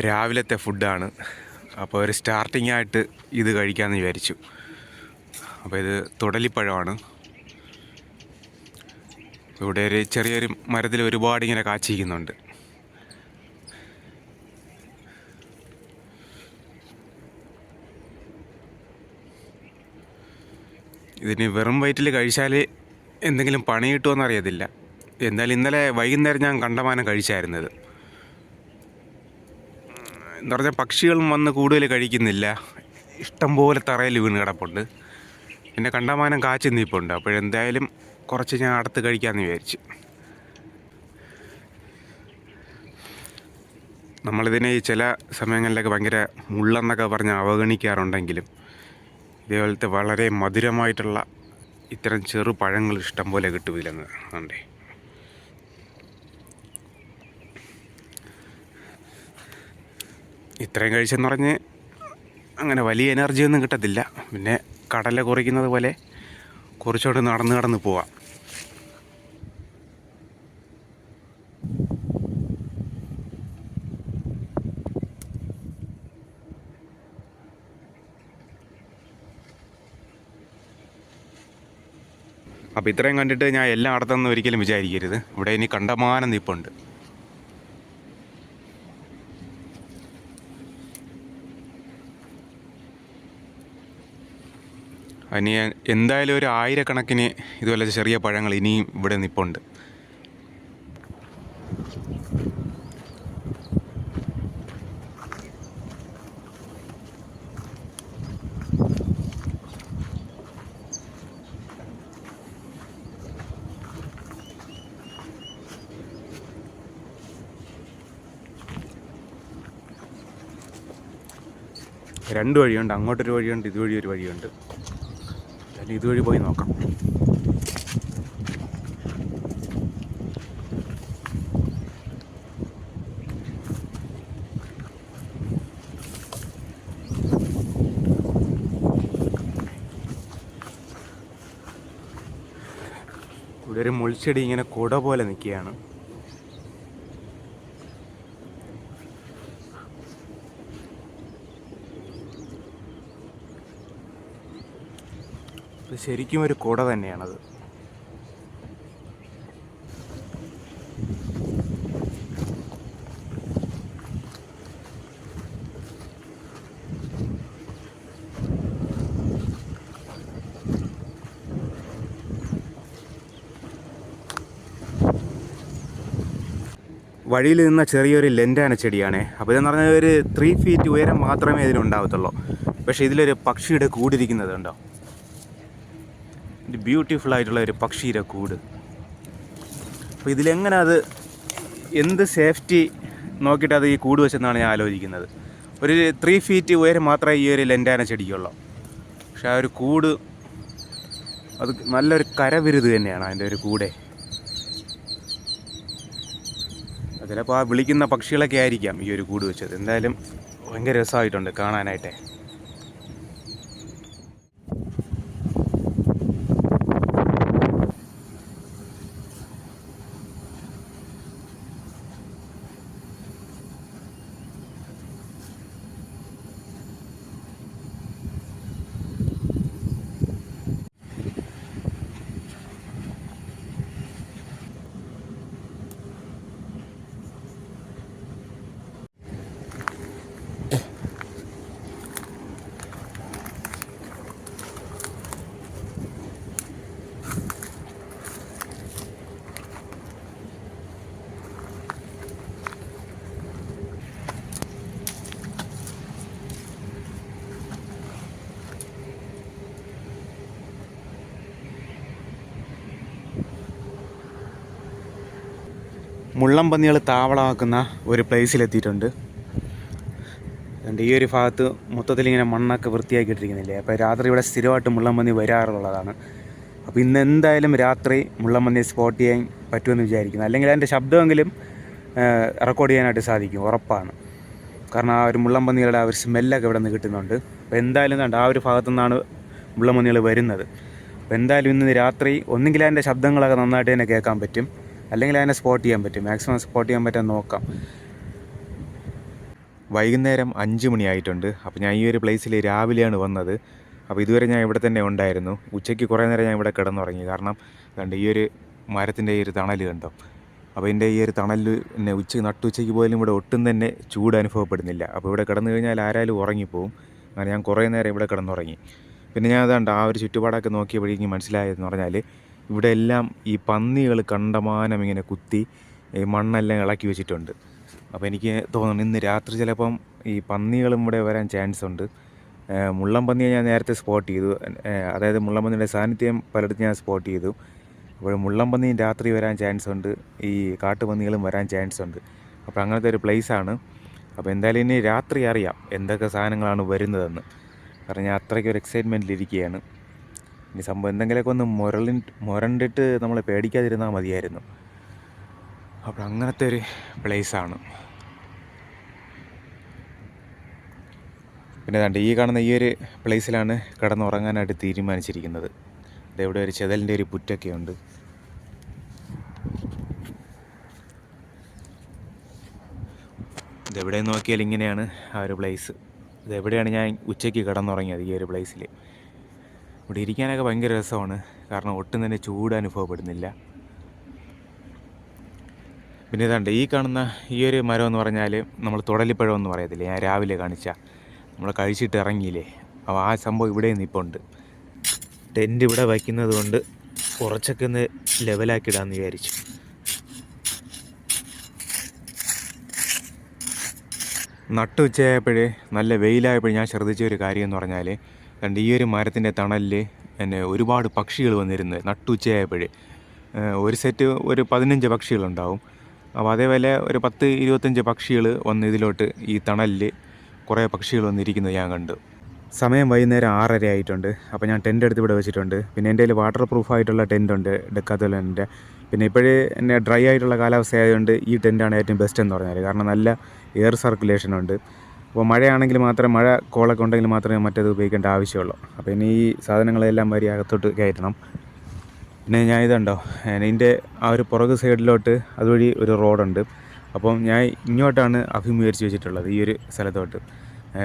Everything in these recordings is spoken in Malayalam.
രാവിലത്തെ ഫുഡാണ്. അപ്പോൾ ഒരു സ്റ്റാർട്ടിംഗ് ആയിട്ട് ഇത് കഴിക്കാമെന്ന് വിചാരിച്ചു. അപ്പോൾ ഇത് തുടലിപ്പഴമാണ്. ഇവിടെ ഒരു ചെറിയൊരു മരത്തിൽ ഒരുപാട് ഇങ്ങനെ കാച്ചിരിക്കുന്നുണ്ട്. ഇതിന് വെറും വയറ്റിൽ കഴിച്ചാൽ എന്തെങ്കിലും പണി കിട്ടുമെന്ന് അറിയത്തില്ല. എന്തായാലും ഇന്നലെ വൈകുന്നേരം ഞാൻ കണ്ടമാനം കഴിച്ചായിരുന്നത്. എന്ന് പറഞ്ഞാൽ പക്ഷികളും വന്ന് കൂടുതൽ കഴിക്കുന്നില്ല. ഇഷ്ടംപോലെ തറയിൽ വീണ് കിടപ്പുണ്ട്. പിന്നെ കണ്ടമാനം കാച്ചു നിൽപ്പുണ്ട് അപ്പോഴെന്തായാലും കുറച്ച് ഞാൻ അടുത്ത് കഴിക്കാമെന്ന് വിചാരിച്ചു. നമ്മളിതിനെ ചില സമയങ്ങളിലൊക്കെ ഭയങ്കര മുള്ളെന്നൊക്കെ പറഞ്ഞ് അവഗണിക്കാറുണ്ടെങ്കിലും ഇതേപോലത്തെ വളരെ മധുരമായിട്ടുള്ള ഇത്തരം ചെറു പഴങ്ങൾ ഇഷ്ടംപോലെ പോലെ കിട്ടും ഇതിലെന്ന്. അതുകൊണ്ടേ ഇത്രയും കഴിച്ചെന്ന് പറഞ്ഞ് അങ്ങനെ വലിയ എനർജിയൊന്നും കിട്ടത്തില്ല. പിന്നെ കടല കുറയ്ക്കുന്നത് പോലെ കുറച്ചുകൊണ്ട് നടന്ന് കടന്ന് പോവാം. അപ്പോൾ ഇത്രയും കണ്ടിട്ട് ഞാൻ എല്ലാം അടുത്തൊന്നും ഒരിക്കലും വിചാരിക്കരുത്. ഇവിടെ ഇനി കണ്ടമാനം നിപ്പുണ്ട്. ഇനി എന്തായാലും ഒരു ആയിരക്കണക്കിന് ഇതുപോലെ ചെറിയ പഴങ്ങൾ ഇനിയും ഇവിടെ നിപ്പുണ്ട്. രണ്ട് വഴിയുണ്ട് അങ്ങോട്ടൊരു വഴിയുണ്ട് ഇതുവഴി ഒരു വഴിയുണ്ട്. എന്തായാലും ഇതുവഴി പോയി നോക്കാം. ഇവിടെ ഒരു മുൾച്ചെടി ഇങ്ങനെ കുട പോലെ നിൽക്കുകയാണ്. ശരിക്കും ഒരു കുട തന്നെയാണത്. വഴിയിൽ നിന്ന ചെറിയൊരു ലെന്റാന ചെടിയാണ്. അപ്പോൾ ഇതെന്ന് പറഞ്ഞാൽ ഒരു ത്രീ ഫീറ്റ് ഉയരം മാത്രമേ ഇതിനുണ്ടാവത്തുള്ളൂ പക്ഷേ ഇതിലൊരു പക്ഷിയുടെ കൂടിരിക്കുന്നത് ഉണ്ടോ ഒരു ബ്യൂട്ടിഫുൾ ആയിട്ടുള്ള ഒരു പക്ഷിയുടെ കൂട്. അപ്പോൾ ഇതിലെങ്ങനെ അത് എന്ത് സേഫ്റ്റി നോക്കിയിട്ട് അത് ഈ കൂട് വെച്ചെന്നാണ് ഞാൻ ആലോചിക്കുന്നത്. ഒരു ത്രീ ഫീറ്റ് ഉയരം മാത്രമേ ഈ ഒരു ലെൻഡാന ചെടിക്കുള്ളൂ. പക്ഷെ ആ ഒരു കൂട് അത് നല്ലൊരു കരവിരുത് തന്നെയാണ് അതിന്റെ ഒരു കൂടെ. ചിലപ്പോൾ ആ വിളിക്കുന്ന പക്ഷികളൊക്കെ ആയിരിക്കാം ഈ ഒരു കൂട് വെച്ചത്. എന്തായാലും ഭയങ്കര രസമായിട്ടുണ്ട് കാണാനായിട്ടേ. മുള്ളം പന്നികൾ താവളമാക്കുന്ന ഒരു പ്ലേസിലെത്തിയിട്ടുണ്ട് അതുകൊണ്ട് ഈ ഒരു ഭാഗത്ത് മൊത്തത്തിൽ ഇങ്ങനെ മണ്ണൊക്കെ വൃത്തിയാക്കിയിട്ടിരിക്കുന്നില്ലേ? അപ്പോൾ രാത്രി ഇവിടെ സ്ഥിരമായിട്ട് മുള്ളം പന്നി വരാറുള്ളതാണ്. അപ്പോൾ ഇന്ന് എന്തായാലും രാത്രി മുള്ളം പന്നിയെ സ്പോട്ട് ചെയ്യാൻ പറ്റുമെന്ന് വിചാരിക്കുന്നു. അല്ലെങ്കിൽ അതിന്റെ ശബ്ദമെങ്കിലും റെക്കോർഡ് ചെയ്യാനായിട്ട് സാധിക്കും. ഉറപ്പാണ്. കാരണം ആ ഒരു മുള്ളം പന്നികളുടെ ആ ഒരു സ്മെല്ലൊക്കെ ഇവിടെ നിന്ന് കിട്ടുന്നുണ്ട്. അപ്പോൾ എന്തായാലും കണ്ട് ആ ഒരു ഭാഗത്തു നിന്നാണ് മുള്ളം പന്നികൾ വരുന്നത്. അപ്പോൾ എന്തായാലും ഇന്ന് രാത്രി ഒന്നുകിൽ അതിന്റെ ശബ്ദങ്ങളൊക്കെ നന്നായിട്ട് തന്നെ കേൾക്കാൻ പറ്റും. അല്ലെങ്കിൽ അതിനെ സ്പോട്ട് ചെയ്യാൻ പറ്റും. മാക്സിമം സ്പോട്ട് ചെയ്യാൻ പറ്റാൻ നോക്കാം. വൈകുന്നേരം അഞ്ച് മണിയായിട്ടുണ്ട് അപ്പോൾ ഞാൻ ഈ ഒരു പ്ലേസിൽ രാവിലെയാണ് വന്നത്. അപ്പോൾ ഇതുവരെ ഞാൻ ഇവിടെ തന്നെ ഉണ്ടായിരുന്നു. ഉച്ചയ്ക്ക് കുറേ നേരം ഞാൻ ഇവിടെ കിടന്നുറങ്ങി. കാരണം കണ്ട് ഈ ഒരു മരത്തിന്റെ ഈ ഒരു തണൽ കണ്ടോ? അപ്പോൾ എന്റെ ഈ ഒരു തണലിൽ എന്നെ ഉച്ച നട്ടുച്ചയ്ക്ക് പോലും ഇവിടെ ഒട്ടും തന്നെ ചൂട് അനുഭവപ്പെടുന്നില്ല. അപ്പോൾ ഇവിടെ കിടന്നു കഴിഞ്ഞാൽ ആരായാലും ഉറങ്ങിപ്പോവും. അങ്ങനെ ഞാൻ കുറേ നേരം ഇവിടെ കിടന്നുറങ്ങി. പിന്നെ ഞാൻ അതാണ്ട് ആ ഒരു ചുറ്റുപാടൊക്കെ നോക്കിയപ്പോഴേക്കും മനസ്സിലായതെന്ന് പറഞ്ഞാൽ ഇവിടെ എല്ലാം ഈ പന്നികൾ കണ്ടമാനം ഇങ്ങനെ കുത്തി ഈ മണ്ണെല്ലാം ഇളക്കി വെച്ചിട്ടുണ്ട്. അപ്പോൾ എനിക്ക് തോന്നുന്നു ഇന്ന് രാത്രി ചിലപ്പം ഈ പന്നികളും ഇവിടെ വരാൻ ചാൻസ് ഉണ്ട്. മുള്ളം പന്നിയെ ഞാൻ നേരത്തെ സ്പോട്ട് ചെയ്തു. അതായത് മുള്ളം പന്നിയുടെ സാന്നിധ്യം പലയിടത്തും ഞാൻ സ്പോട്ട് ചെയ്തു. അപ്പോൾ മുള്ളം പന്നിയും രാത്രി വരാൻ ചാൻസ് ഉണ്ട്. ഈ കാട്ടുപന്നികളും വരാൻ ചാൻസ് ഉണ്ട്. അപ്പോൾ അങ്ങനത്തെ ഒരു ആണ്. അപ്പോൾ എന്തായാലും ഇനി രാത്രി അറിയാം എന്തൊക്കെ സാധനങ്ങളാണ് വരുന്നതെന്ന്. കാരണം ഞാൻ അത്രയ്ക്ക് ഒരു എക്സൈറ്റ്മെന്റിലിരിക്കുകയാണ് ഇനി സംഭവം എന്തെങ്കിലുമൊക്കെ ഒന്ന് മുരളി മുരണ്ടിട്ട് നമ്മളെ പേടിക്കാതിരുന്നാൽ മതിയായിരുന്നു. അപ്പോൾ അങ്ങനത്തെ ഒരു പ്ലേസാണ് പിന്നെ കണ്ട് ഈ കാണുന്ന ഈ ഒരു പ്ലേസിലാണ് കിടന്നുറങ്ങാനായിട്ട് തീരുമാനിച്ചിരിക്കുന്നത്. ഇവിടെ ഒരു ചെതലിന്റെ ഒരു പുറ്റൊക്കെ ഉണ്ട് ഇതെവിടെ നോക്കിയാൽ ഇങ്ങനെയാണ് ആ ഒരു പ്ലേസ് ഇതെവിടെയാണ് ഞാൻ ഉച്ചയ്ക്ക് കിടന്നുറങ്ങിയത് ഈ ഒരു പ്ലേസിൽ ഇവിടെ ഇരിക്കാനൊക്കെ ഭയങ്കര രസമാണ്. കാരണം ഒട്ടും തന്നെ ചൂട് അനുഭവപ്പെടുന്നില്ല. പിന്നെ ഇതാണ്ട് ഈ കാണുന്ന ഈ ഒരു മരം എന്ന് പറഞ്ഞാൽ നമ്മൾ തുടലിപ്പഴം എന്ന് പറയത്തില്ലേ? ഞാൻ രാവിലെ കാണിച്ച. നമ്മൾ കഴിച്ചിട്ട് ഇറങ്ങിയില്ലേ? അപ്പോൾ ആ സംഭവം ഇവിടെ നിൽപ്പുണ്ട് ടെന്റ് ഇവിടെ വയ്ക്കുന്നത് കൊണ്ട് കുറച്ചൊക്കെ ഒന്ന് ലെവലാക്കി ഇടാമെന്ന് വിചാരിച്ചു. നട്ടുച്ചയായപ്പോഴേ നല്ല വെയിലായപ്പോഴേ ഞാൻ ശ്രദ്ധിച്ച ഒരു കാര്യം എന്ന് പറഞ്ഞാൽ കണ്ട് ഈ ഒരു മരത്തിന്റെ തണലിൽ എന്നെ ഒരുപാട് പക്ഷികൾ വന്നിരുന്നു നട്ടുച്ചയായപ്പോഴേ. ഒരു സെറ്റ് ഒരു പതിനഞ്ച് പക്ഷികളുണ്ടാവും. അപ്പോൾ അതേപോലെ ഒരു പത്ത് ഇരുപത്തഞ്ച് പക്ഷികൾ വന്ന് ഇതിലോട്ട് ഈ തണലിൽ കുറേ പക്ഷികൾ വന്നിരിക്കുന്നത് ഞാൻ കണ്ടു. സമയം വൈകുന്നേരം ആറര ആയിട്ടുണ്ട്. അപ്പോൾ ഞാൻ ടെന്റ് എടുത്ത് ഇവിടെ വെച്ചിട്ടുണ്ട്. പിന്നെ എന്റെ കയ്യിൽ വാട്ടർ പ്രൂഫ് ആയിട്ടുള്ള ടെന്റ് ഉണ്ട് ഡെക്കാത്തോലന്റെ പിന്നെ ഇപ്പോഴേ എന്നെ ഡ്രൈ ആയിട്ടുള്ള കാലാവസ്ഥ ആയതുകൊണ്ട് ഈ ടെന്റാണ് ഏറ്റവും ബെസ്റ്റ് എന്ന് പറഞ്ഞാൽ കാരണം നല്ല എയർ സർക്കുലേഷൻ ഉണ്ട്. അപ്പോൾ മഴയാണെങ്കിൽ മാത്രമേ മഴ കോളൊക്കെ ഉണ്ടെങ്കിൽ മാത്രമേ മറ്റേത് ഉപയോഗിക്കേണ്ട ആവശ്യമുള്ളൂ. അപ്പോൾ ഇനി ഈ സാധനങ്ങളെല്ലാം വരി അകത്തോട്ട് കയറ്റണം. പിന്നെ ഞാൻ ഇതുണ്ടോ ഇതിന്റെ ആ ഒരു പുറക് സൈഡിലോട്ട് അതുവഴി ഒരു റോഡുണ്ട്. അപ്പം ഞാൻ ഇങ്ങോട്ടാണ് അഭിമുഖീകരിച്ച് വെച്ചിട്ടുള്ളത് ഈ ഒരു സ്ഥലത്തോട്ട്.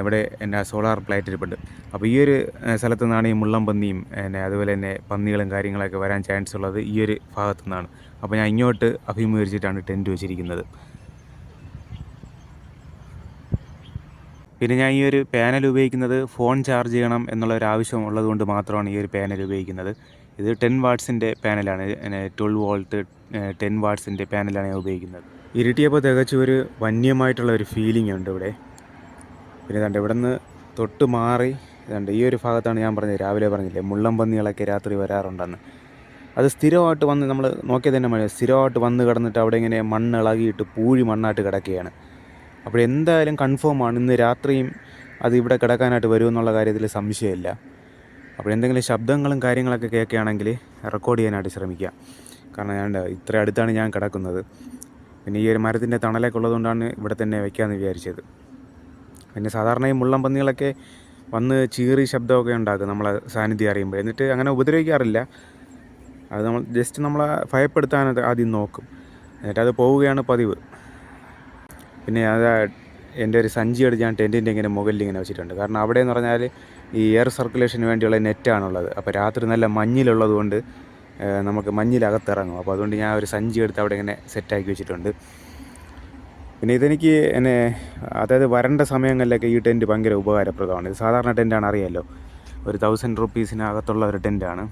ഇവിടെ എന്റെ സോളാർ പ്ലാറ്റ് ഇരിപ്പുണ്ട്. അപ്പോൾ ഈ ഒരു സ്ഥലത്തു നിന്നാണ് ഈ മുള്ളം പന്നിയും പിന്നെ അതുപോലെ തന്നെ പന്നികളും കാര്യങ്ങളൊക്കെ വരാൻ ചാൻസ് ഉള്ളത് ഈ ഒരു ഭാഗത്തു നിന്നാണ്. അപ്പോൾ ഞാൻ ഇങ്ങോട്ട് അഭിമുഖീകരിച്ചിട്ടാണ് ടെന്റ് വെച്ചിരിക്കുന്നത്. പിന്നെ ഞാൻ ഈ ഒരു പാനൽ ഉപയോഗിക്കുന്നത് ഫോൺ ചാർജ് ചെയ്യണം എന്നുള്ള ഒരു ആവശ്യം ഉള്ളതുകൊണ്ട് മാത്രമാണ് ഈ ഒരു പാനൽ ഉപയോഗിക്കുന്നത്. ഇത് ടെൻ വാട്ട്സിന്റെ പാനലാണ് ട്വൽവ് വോൾട്ട് ടെൻ വാട്ട്സിന്റെ പാനലാണ് ഞാൻ ഉപയോഗിക്കുന്നത്. ഇരുട്ടിയപ്പോൾ തികച്ചും ഒരു വന്യമായിട്ടുള്ള ഒരു ഫീലിംഗ് ഉണ്ട് ഇവിടെ. പിന്നെ കണ്ട് ഇവിടെ നിന്ന് തൊട്ട് മാറി ഇതാണ്ട് ഈ ഒരു ഭാഗത്താണ് ഞാൻ പറഞ്ഞത് രാവിലെ പറഞ്ഞില്ലേ മുള്ളം പന്നികളൊക്കെ രാത്രി വരാറുണ്ടെന്ന്. അത് സ്ഥിരമായിട്ട് വന്ന് നമ്മൾ നോക്കിയത് തന്നെ മതി സ്ഥിരമായിട്ട് വന്ന് കിടന്നിട്ട് അവിടെ ഇങ്ങനെ മണ്ണ് ഇളകിയിട്ട് പൂഴി മണ്ണായിട്ട് കിടക്കുകയാണ്. അപ്പോൾ എന്തായാലും കൺഫേം ആണ്. ഇന്ന് രാത്രിയും അത് ഇവിടെ കിടക്കാനായിട്ട് വരുമെന്നുള്ള കാര്യത്തിൽ സംശയമില്ല. അപ്പോൾ എന്തെങ്കിലും ശബ്ദങ്ങളും കാര്യങ്ങളൊക്കെ കേൾക്കുകയാണെങ്കിൽ റെക്കോർഡ് ചെയ്യാനായിട്ട് ശ്രമിക്കുക. കാരണം ഞാൻ ഇത്ര അടുത്താണ് ഞാൻ കിടക്കുന്നത്. പിന്നെ ഈ ഒരു മരത്തിന്റെ തണലൊക്കെ ഉള്ളതുകൊണ്ടാണ് ഇവിടെ തന്നെ വയ്ക്കാമെന്ന് വിചാരിച്ചത്. പിന്നെ സാധാരണ ഈ മുള്ളം പന്നികളൊക്കെ വന്ന് ചീറി ശബ്ദമൊക്കെ ഉണ്ടാക്കും നമ്മളെ സാന്നിധ്യം അറിയുമ്പോൾ. എന്നിട്ട് അങ്ങനെ ഉപദ്രവിക്കാറില്ല. അത് നമ്മൾ ജസ്റ്റ് നമ്മളെ ഭയപ്പെടുത്താൻ ആദ്യം നോക്കും. എന്നിട്ട് അത് പോവുകയാണ് പതിവ്. പിന്നെ അത് എന്റെ ഒരു സഞ്ചി എടുത്ത് ഞാൻ ടെന്റിന്റെ ഇങ്ങനെ മുകളിൽ ഇങ്ങനെ വെച്ചിട്ടുണ്ട്. കാരണം അവിടെ എന്ന് പറഞ്ഞാൽ ഈ എയർ സർക്കുലേഷന് വേണ്ടിയുള്ള നെറ്റാണുള്ളത്. അപ്പോൾ രാത്രി നല്ല മഞ്ഞിലുള്ളത് കൊണ്ട് നമുക്ക് മഞ്ഞിലകത്തിറങ്ങും അപ്പോൾ അതുകൊണ്ട് ഞാൻ ഒരു സഞ്ചി എടുത്ത് അവിടെ ഇങ്ങനെ സെറ്റാക്കി വെച്ചിട്ടുണ്ട്. പിന്നെ ഇതെനിക്ക് എന്നെ അതായത് വരേണ്ട സമയങ്ങളിലൊക്കെ ഈ ടെന്റ് ഭയങ്കര ഉപകാരപ്രദമാണ്. ഇത് സാധാരണ ടെന്റാണ് അറിയാമല്ലോ ഒരു തൗസൻഡ് റുപ്പീസിനകത്തുള്ള ഒരു ടെന്റാണ്.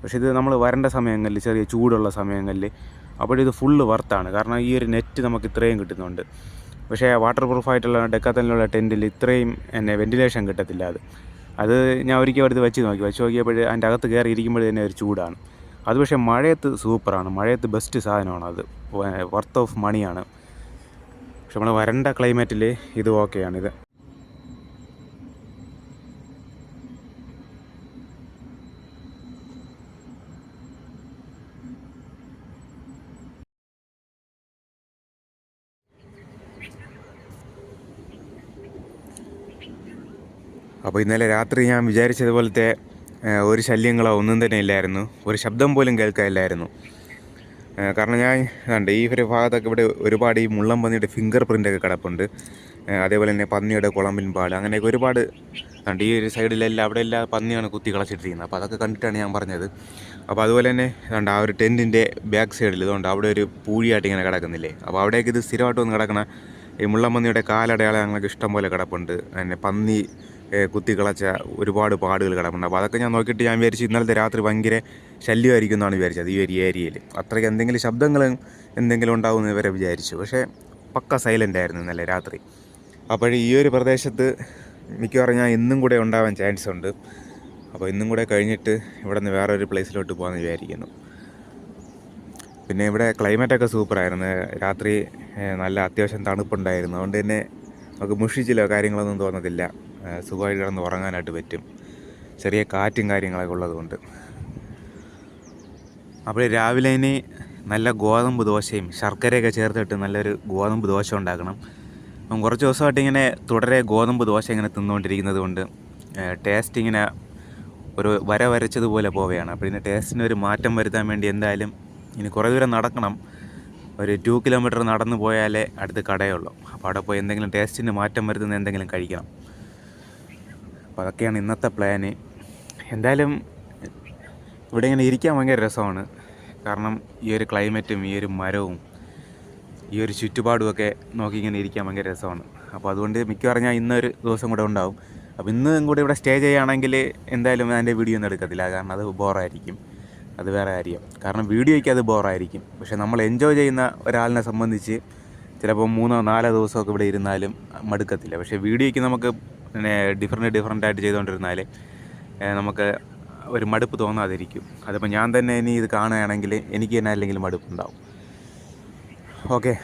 പക്ഷേ ഇത് നമ്മൾ വരേണ്ട സമയങ്ങളിൽ ചെറിയ ചൂടുള്ള സമയങ്ങളിൽ അപ്പോഴിത് ഫുള്ള് വർത്താണ് കാരണം ഈ ഒരു നെറ്റ് നമുക്ക് ഇത്രയും കിട്ടുന്നുണ്ട്. പക്ഷേ വാട്ടർ പ്രൂഫായിട്ടുള്ള ഡെക്കാത്തനിലുള്ള ടെന്റിൽ ഇത്രയും എന്നെ വെന്റിലേഷൻ കിട്ടത്തില്ല അത്. അത് ഞാൻ ഒരിക്കൽ അടുത്ത് വെച്ച് നോക്കി. വെച്ച് നോക്കിയപ്പോൾ അതിന്റെ അകത്ത് കയറി ഇരിക്കുമ്പോൾ തന്നെ ഒരു ചൂടാണ്. അത് പക്ഷേ മഴയത്ത് സൂപ്പറാണ്. മഴയത്ത് ബെസ്റ്റ് സാധനമാണ് അത്. വർത്ത് ഓഫ് മണിയാണ് പക്ഷെ നമ്മൾ വരണ്ട ക്ലൈമറ്റിൽ ഇത് ഓക്കെയാണ് ഇത്. അപ്പോൾ ഇന്നലെ രാത്രി ഞാൻ വിചാരിച്ചതുപോലത്തെ ഒരു ശല്യങ്ങളോ ഒന്നും തന്നെ ഇല്ലായിരുന്നു. ഒരു ശബ്ദം പോലും കേൾക്കാനില്ലായിരുന്നു. കാരണം ഞാൻ കണ്ട് ഈ ഒരു ഭാഗത്തൊക്കെ ഇവിടെ ഒരുപാട് ഈ മുള്ളം പന്നിയുടെ ഫിംഗർ പ്രിന്റൊക്കെ കിടപ്പുണ്ട്. അതേപോലെ തന്നെ പന്നിയുടെ കുളമ്പിൻ പാട് അങ്ങനെയൊക്കെ ഒരുപാട് കണ്ട് ഈ ഒരു സൈഡിലെല്ലാം അവിടെ എല്ലാം പന്നിയാണ് കുത്തി കളച്ചിട്ടിരിക്കുന്നത്. അപ്പോൾ അതൊക്കെ കണ്ടിട്ടാണ് ഞാൻ പറഞ്ഞത്. അപ്പോൾ അതുപോലെ തന്നെ കണ്ട ആ ഒരു ടെന്റിന്റെ ബാക്ക് സൈഡിൽ ഇതുകൊണ്ട് അവിടെ ഒരു പൂഴിയായിട്ട് ഇങ്ങനെ കിടക്കുന്നില്ലേ? അപ്പോൾ അവിടേക്ക് ഇത് സ്ഥിരമായിട്ട് വന്ന് കിടക്കണ ഈ മുള്ളം മുള്ളമ്പന്നിയുടെ കാലടയാളങ്ങളൊക്കെ ഇഷ്ടം പോലെ കിടപ്പുണ്ട്. പിന്നെ പന്നി ഏ, കുത്തി കളച്ച ഒരുപാട് പാടുകൾ കിടപ്പുണ്ട്. അപ്പോൾ അതൊക്കെ ഞാൻ നോക്കിയിട്ട് ഞാൻ വിചാരിച്ചു ഇന്നലത്തെ രാത്രി ഭയങ്കര ശല്യമായിരിക്കും എന്നാണ് വിചാരിച്ചത് ഈ ഒരു ഏരിയയിൽ അത്രയ്ക്ക് എന്തെങ്കിലും ശബ്ദങ്ങൾ എന്തെങ്കിലും ഉണ്ടാവുമെന്ന് ഇവരെ വിചാരിച്ചു. പക്ഷേ പക്ക സൈലന്റ് ആയിരുന്നു ഇന്നലെ രാത്രി. അപ്പോൾ ഈ ഒരു പ്രദേശത്ത് മിക്കവാറും ഞാൻ ഇന്നും കൂടെ ഉണ്ടാവാൻ ചാൻസ് ഉണ്ട്. അപ്പോൾ ഇന്നും കൂടെ കഴിഞ്ഞിട്ട് ഇവിടെ നിന്ന് വേറൊരു പ്ലേസിലോട്ട് പോകാമെന്ന് വിചാരിക്കുന്നു. പിന്നെ ഇവിടെ ക്ലൈമറ്റൊക്കെ സൂപ്പറായിരുന്നു രാത്രി നല്ല അത്യാവശ്യം തണുപ്പുണ്ടായിരുന്നു. അതുകൊണ്ട് തന്നെ നമുക്ക് മുഷിച്ചിലോ കാര്യങ്ങളൊന്നും തോന്നത്തില്ല. സുഖമായിട്ട് കിടന്ന് ഉറങ്ങാനായിട്ട് പറ്റും. ചെറിയ കാറ്റും കാര്യങ്ങളൊക്കെ ഉള്ളതുകൊണ്ട്. അപ്പോൾ രാവിലെ ഇനി നല്ല ഗോതമ്പ് ദോശയും ശർക്കരയൊക്കെ ചേർത്തിട്ട് നല്ലൊരു ഗോതമ്പ് ദോശ ഉണ്ടാക്കണം. അപ്പം കുറച്ച് ദിവസമായിട്ട് ഇങ്ങനെ തുടരെ ഗോതമ്പ് ദോശ ഇങ്ങനെ തിന്നുകൊണ്ടിരിക്കുന്നത് കൊണ്ട് ടേസ്റ്റ് ഇങ്ങനെ ഒരു വര വരച്ചതുപോലെ പോവുകയാണ്. അപ്പോൾ ഇതിന്റെ ടേസ്റ്റിന് ഒരു മാറ്റം വരുത്താൻ വേണ്ടി എന്തായാലും ഇനി കുറേ ദൂരം നടക്കണം. ഒരു ടു കിലോമീറ്റർ നടന്നു പോയാലേ അടുത്ത് കടയുള്ളൂ. അപ്പോൾ അവിടെ പോയി എന്തെങ്കിലും ടേസ്റ്റിന് മാറ്റം വരുത്തുന്ന എന്തെങ്കിലും കഴിക്കണം. അപ്പോൾ അതൊക്കെയാണ് ഇന്നത്തെ പ്ലാന് എന്തായാലും ഇവിടെ ഇങ്ങനെ ഇരിക്കാൻ ഭയങ്കര രസമാണ്. കാരണം ഈ ഒരു ക്ലൈമറ്റും ഈ ഒരു മരവും ഈ ഒരു ചുറ്റുപാടുമൊക്കെ നോക്കി ഇങ്ങനെ ഇരിക്കാൻ ഭയങ്കര രസമാണ്. അപ്പോൾ അതുകൊണ്ട് മിക്കവാറും ഞാൻ ഇന്നൊരു ദിവസം കൂടെ ഉണ്ടാവും. അപ്പോൾ ഇന്നും കൂടെ ഇവിടെ സ്റ്റേ ചെയ്യുകയാണെങ്കിൽ എന്തായാലും അതിന്റെ വീഡിയോ ഒന്നും എടുക്കത്തില്ല. കാരണം അത് ബോറായിരിക്കും. അത് വേറെ കാര്യം. കാരണം വീഡിയോയ്ക്ക് അത് ബോറായിരിക്കും. പക്ഷേ നമ്മൾ എൻജോയ് ചെയ്യുന്ന ഒരാളിനെ സംബന്ധിച്ച് ചിലപ്പോൾ മൂന്നോ നാലോ ദിവസമൊക്കെ ഇവിടെ ഇരുന്നാലും മടുക്കത്തില്ല. പക്ഷേ വീഡിയോയ്ക്ക് നമുക്ക് പിന്നെ ഡിഫറെന്റ് ഡിഫറെന്റ് ആയിട്ട് ചെയ്തുകൊണ്ടിരുന്നാൽ നമുക്ക് ഒരു മടുപ്പ് തോന്നാതിരിക്കും. അതിപ്പോൾ ഞാൻ തന്നെ ഇനി ഇത് കാണുകയാണെങ്കിൽ എനിക്ക് തന്നെ അല്ലെങ്കിൽ മടുപ്പുണ്ടാവും. ഓക്കെ.